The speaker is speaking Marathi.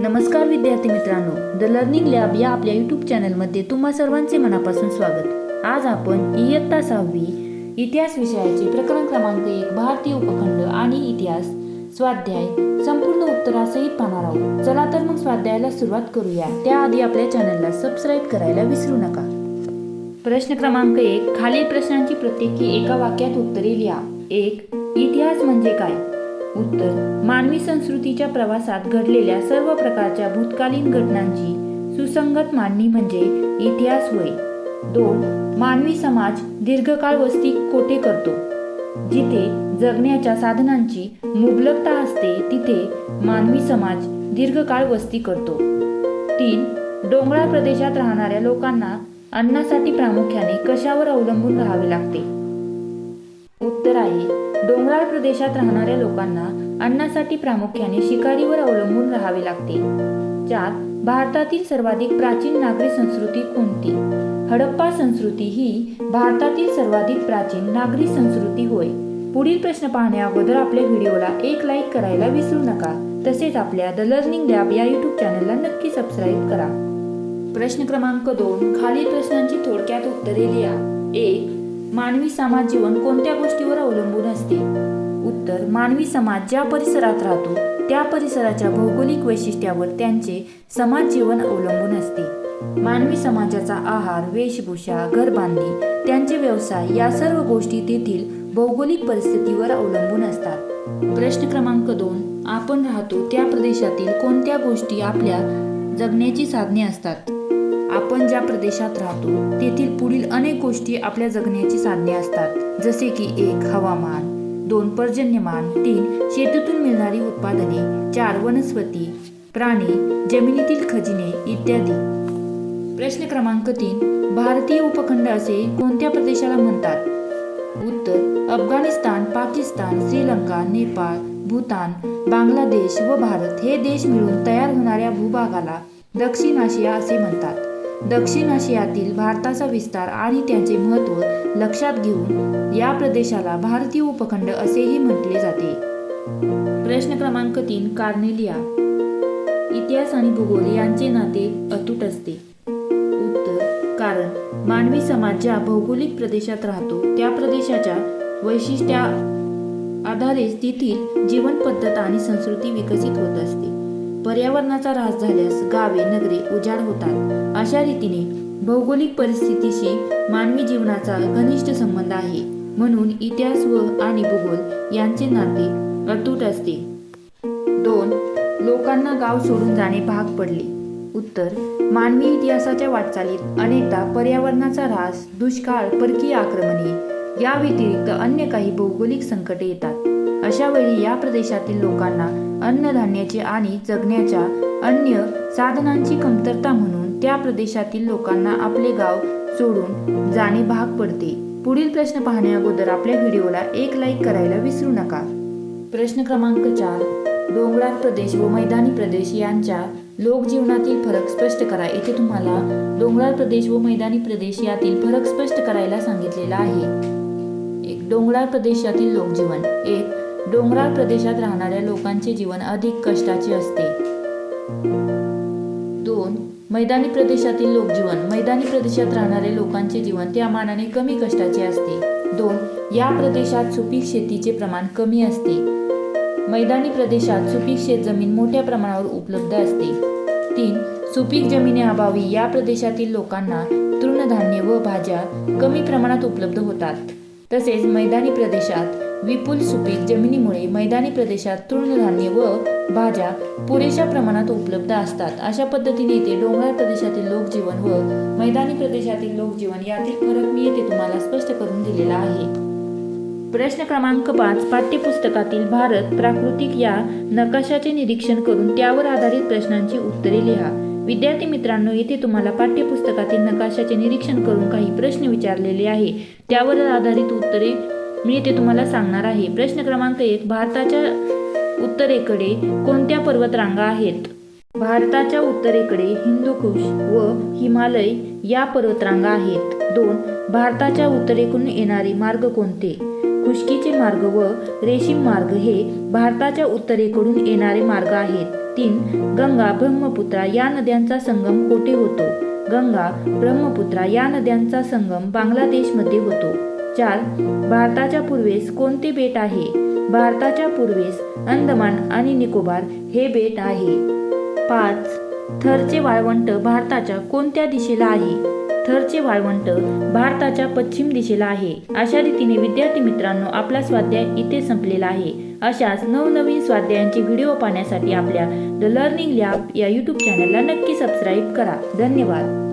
नमस्कार विद्यार्थी मित्रांनो द लर्निंग लॅब या आपल्या यूट्यूब चॅनलमध्ये तुम्हा सर्वांचे मनापासून स्वागत. आज आपण इयत्ता सहावी इतिहास विषयाचे प्रकरण क्रमांक एक भारतीय उपखंड आणि इतिहास स्वाध्याय संपूर्ण उत्तरासहित पाहणार आहोत. चला तर मग स्वाध्यायाला सुरुवात करूया. त्याआधी आपल्या चॅनलला सबस्क्राईब करायला विसरू नका. प्रश्न क्रमांक एक खालील प्रश्नांची प्रत्येकी एका वाक्यात उत्तरे लिहा. एक इतिहास म्हणजे काय? उत्तर. मानवी संस्कृतीच्या प्रवासात घडलेल्या सर्व प्रकारच्या भूतकालीन घटनांची सुसंगत मांडणी म्हणजे इतिहास होय. दोन मानवी समाज दीर्घकाळ वस्ती कोठे करतो? जिथे जगण्याच्या साधनांची मुबलकता असते तिथे मानवी समाज दीर्घकाळ वस्ती करतो. तीन डोंगराळ प्रदेशात राहणाऱ्या लोकांना अन्नासाठी प्रामुख्याने कशावर अवलंबून राहावे लागते? उत्तर आहे. डोंगराळ प्रदेशात राहणाऱ्या लोकांना अन्नासाठी प्रामुख्याने शिकारीवर अवलंबून राहावे लागते. चार भारतातील सर्वाधिक प्राचीन नागरी संस्कृती कोणती? हडप्पा संस्कृती ही भारतातील सर्वाधिक प्राचीन नागरी संस्कृती होय. पुढील प्रश्न पाहण्या अगोदर आपल्या व्हिडिओला एक लाईक करायला विसरू नका. तसेच आपल्या द लर्निंग लॅब या युट्यूब चॅनलला नक्की सबस्क्राईब करा. प्रश्न क्रमांक दोन खालील प्रश्नांची थोडक्यात उत्तरे लिहा. एक मानवी समाज जीवन कोणत्या गोष्टीवर अवलंबून असते? उत्तर मानवी समाज ज्या परिसरात राहतो त्या परिसराच्या भौगोलिक वैशिष्ट्यावर त्यांचे समाज जीवन अवलंबून असते. मानवी समाजाचा आहार वेशभूषा घरबांधणी त्यांचे व्यवसाय या सर्व गोष्टी तेथील भौगोलिक परिस्थितीवर अवलंबून असतात. प्रश्न क्रमांक दोन आपण राहतो त्या प्रदेशातील कोणत्या गोष्टी आपल्या जगण्याची साधने असतात? आपण ज्या प्रदेशात राहतो तेथील पुढील अनेक गोष्टी आपल्या जगण्याची साधने असतात. जसे की एक हवामान दोन पर्जन्यमान तीन शेतीतून मिळणारी उत्पादने चार वनस्पती प्राणी जमिनीतील खजिने इत्यादी. प्रश्न क्रमांक तीन भारतीय उपखंड असे कोणत्या प्रदेशाला म्हणतात? उत्तर अफगाणिस्तान पाकिस्तान श्रीलंका नेपाळ भूतान बांगलादेश व भारत हे देश मिळून तयार होणाऱ्या भूभागाला दक्षिण आशिया असे म्हणतात. दक्षिण आशियातील भारताचा विस्तार आणि त्याचे महत्त्व लक्षात घेऊन या प्रदेशाला भारतीय उपखंड असेही म्हटले जाते. प्रश्न क्रमांक तीन कार्नेलिया. इतिहास आणि भूगोल यांचे नाते अतूट असते. उत्तर कारण मानवी समाज ज्या भौगोलिक प्रदेशात राहतो त्या प्रदेशाच्या वैशिष्ट्या आधारेच तेथील जीवन पद्धत आणि संस्कृती विकसित होत असते. पर्यावरणाचा ऱ्हास झाल्यास गावे नगरे उजाड होतात. अशा रीतीने भौगोलिक परिस्थितीशी मानवी जीवनाचा घनिष्ठ संबंध आहे. म्हणून इतिहास व आणि भूगोल यांचे नाते अतूट असते. दोन लोकांना गाव सोडून जाणे भाग पडले. उत्तर मानवी इतिहासाच्या वाटचालीत अनेकदा पर्यावरणाचा ऱ्हास दुष्काळ परकीय आक्रमणे या व्यतिरिक्त अन्य काही भौगोलिक संकटे येतात. अशा वेळी या प्रदेशातील लोकांना अन्नधान्याची आणि जगण्याच्या अन्य साधनांची कमतरता म्हणून त्या प्रदेशातील लोकांना आपले गाव सोडून जाणे भाग पडते. पुढील प्रश्न पाहण्या अगोदर आपल्या व्हिडिओला एक लाईक करायला विसरू नका. प्रश्न क्रमांक चार. डोंगराळ प्रदेश व मैदानी प्रदेश यांच्या लोकजीवनातील फरक स्पष्ट करा. येथे तुम्हाला डोंगराळ प्रदेश व मैदानी प्रदेश यातील फरक स्पष्ट करायला सांगितलेला आहे. एक डोंगराळ प्रदेशातील लोकजीवन. एक डोंगराळ प्रदेशात राहणाऱ्या लोकांचे जीवन अधिक कष्टाचे असते. दोन मैदानी प्रदेशातील लोकजीवन. मैदानी प्रदेशात राहणारे लोकांचे जीवन त्या मानाने कमी कष्टाचे असते. दोन या प्रदेशात सुपीक शेतीचे प्रमाण कमी असते. मैदानी प्रदेशात सुपीक शेतजमीन मोठ्या प्रमाणावर उपलब्ध असते. तीन सुपीक जमिनीअभावी या प्रदेशातील लोकांना तृणधान्य व भाज्या कमी प्रमाणात उपलब्ध होतात. तसेच मैदानी प्रदेशात विपुल सुपीक जमिनीमुळे मैदानी प्रदेशात तृणधान्य व भाज्या पुरेशा प्रमाणात उपलब्ध असतात. अशा पद्धतीने इथे डोंगराळ प्रदेशातील लोकजीवन व मैदानी प्रदेशातील लोकजीवन यातील फरक मी येथे तुम्हाला स्पष्ट करून दिलेला आहे. प्रश्न क्रमांक पाच पाठ्यपुस्तकातील भारत प्राकृतिक या नकाशाचे निरीक्षण करून त्यावर आधारित प्रश्नांची उत्तरे लिहा. विद्यार्थी मित्रांनो येथे तुम्हाला पाठ्यपुस्तकातील नकाशाचे निरीक्षण करून काही प्रश्न विचारलेले आहे. त्यावर आधारित उत्तरे मी ते तुम्हाला सांगणार आहे. प्रश्न क्रमांक एक भारताच्या उत्तरेकडे कोणत्या पर्वतरांगा आहेत? भारताच्या उत्तरेकडे हिंदुकुश व हिमालय या पर्वतरांगा आहेत. दोन भारताच्या उत्तरेकडून येणारे मार्ग कोणते? खुशकीचे मार्ग व रेशीम मार्ग हे भारताच्या उत्तरेकडून येणारे मार्ग आहेत. तीन गंगा ब्रह्मपुत्रा या नद्यांचा संगम कोठे होतो? गंगा ब्रह्मपुत्रा या नद्यांचा संगम बांगलादेशमध्ये होतो. चार भारताच्या पूर्वेस कोणते बेट आहे? भारताच्या पूर्वेस अंदमान आणि निकोबार हे बेट आहे. पाच थरचे वाळवंट भारताच्या कोणत्या दिशेला आहे? थरचे वाळवंट भारताच्या पश्चिम दिशेला आहे. अशा रीतीने विद्यार्थी मित्रांनो आपला स्वाध्याय इथे संपलेला आहे. अशाच नवनवीन स्वाध्यायांचे व्हिडिओ पाहण्यासाठी आपल्या द लर्निंग लॅब या यूट्यूब चॅनलला नक्की सबस्क्राईब करा. धन्यवाद.